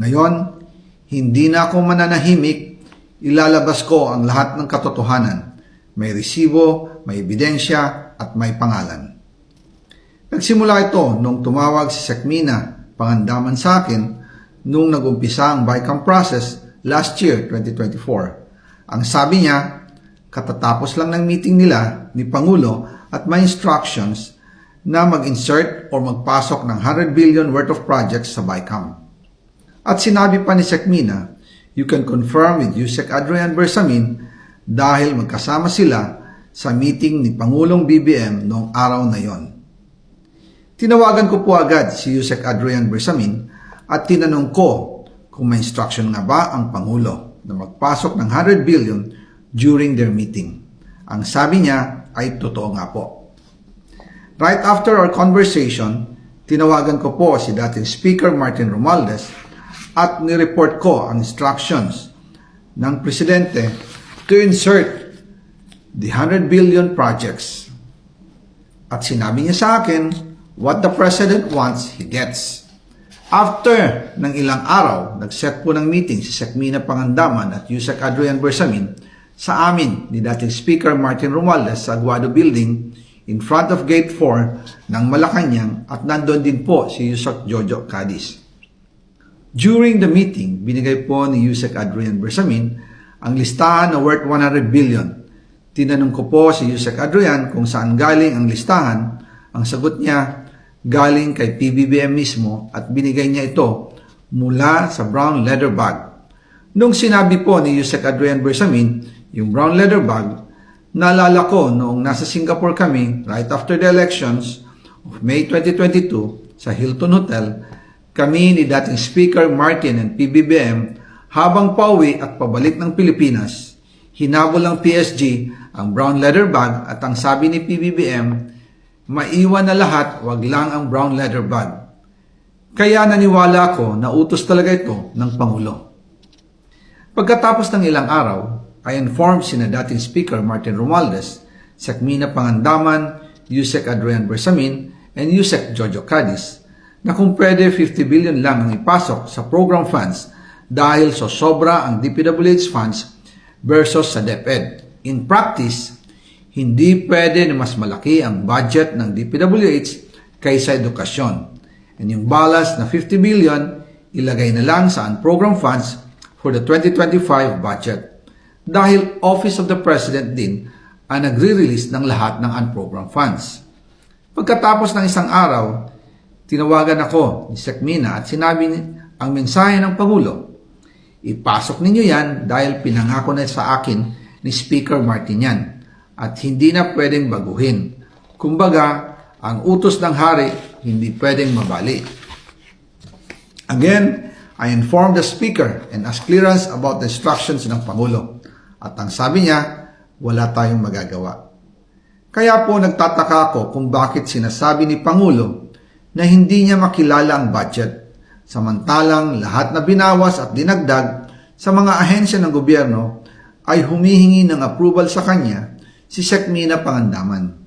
Ngayon, hindi na ako mananahimik, ilalabas ko ang lahat ng katotohanan. May resibo, may ebidensya, at may pangalan. Nagsimula ito nung tumawag si Sekmina, pangandaman sa akin, nung nagumpisa ang BICAM process last year, 2024. Ang sabi niya, katatapos lang ng meeting nila ni Pangulo at may instructions na mag-insert or magpasok ng 100 billion worth of projects sa BICAM. At sinabi pa ni Sekmina, you can confirm with Yusek Adrian Bersamin dahil magkasama sila sa meeting ni Pangulong BBM noong araw na yon. Tinawagan ko po agad si Yusek Adrian Bersamin at tinanong ko kung may instruction nga ba ang Pangulo na magpasok ng 100 billion during their meeting. Ang sabi niya ay totoo nga po. Right after our conversation, tinawagan ko po si dating Speaker Martin Romualdez at nireport ko ang instructions ng Presidente to insert the 100 billion projects. At sinabi niya sa akin, what the President wants, he gets. After ng ilang araw, nag-set po ng meeting si Sekmina Pangandaman at Yusek Adrian Bersamin sa amin ni dating Speaker Martin Romualdez sa Aguado Building in front of Gate 4 ng Malacanang at nandun din po si Yusek Jojo Cadiz. During the meeting, binigay po ni Yusek Adrian Bersamin ang listahan na worth 100 billion. Tinanong ko po si Yusek Adrian kung saan galing ang listahan. Ang sagot niya, galing kay PBBM mismo at binigay niya ito mula sa brown leather bag. Nung sinabi po ni Yusek Adrian Bersamin, yung brown leather bag, naalala ko noong nasa Singapore kami right after the elections of May 2022 sa Hilton Hotel, kami ni dating Speaker Martin and PBBM habang pauwi at pabalik ng Pilipinas, hinabol ng PSG ang brown leather bag at ang sabi ni PBBM, maiwan na lahat, wag lang ang brown leather bag. Kaya naniwala ako na utos talaga ito ng Pangulo. Pagkatapos ng ilang araw, I informed sina dating Speaker Martin Romualdez, Sekmina Pangandaman, Yusek Adrian Bersamin, and Yusek Jojo Cadiz na kung pwede 50 billion lang ang ipasok sa program funds dahil so sobra ang DPWH funds versus sa DepEd. In practice, hindi pwede na mas malaki ang budget ng DPWH kaysa edukasyon. And yung balance na 50 billion, ilagay na lang sa program funds for the 2025 budget. Dahil Office of the President din ang nagre-release ng lahat ng unprogram funds. Pagkatapos ng isang araw, tinawagan ako ni Sekmina at sinabi ang mensahe ng Pangulo. Ipasok ninyo yan dahil pinangako na sa akin ni Speaker Martin yan at hindi na pwedeng baguhin. Kumbaga, ang utos ng hari hindi pwedeng mabali. Again, I informed the Speaker and asked clearance about the instructions ng Pangulo. At ang sabi niya, wala tayong magagawa. Kaya po nagtataka ako kung bakit sinasabi ni Pangulo na hindi niya makilala ang budget, samantalang lahat na binawas at dinagdag sa mga ahensya ng gobyerno ay humihingi ng approval sa kanya si Sekmina Pangandaman.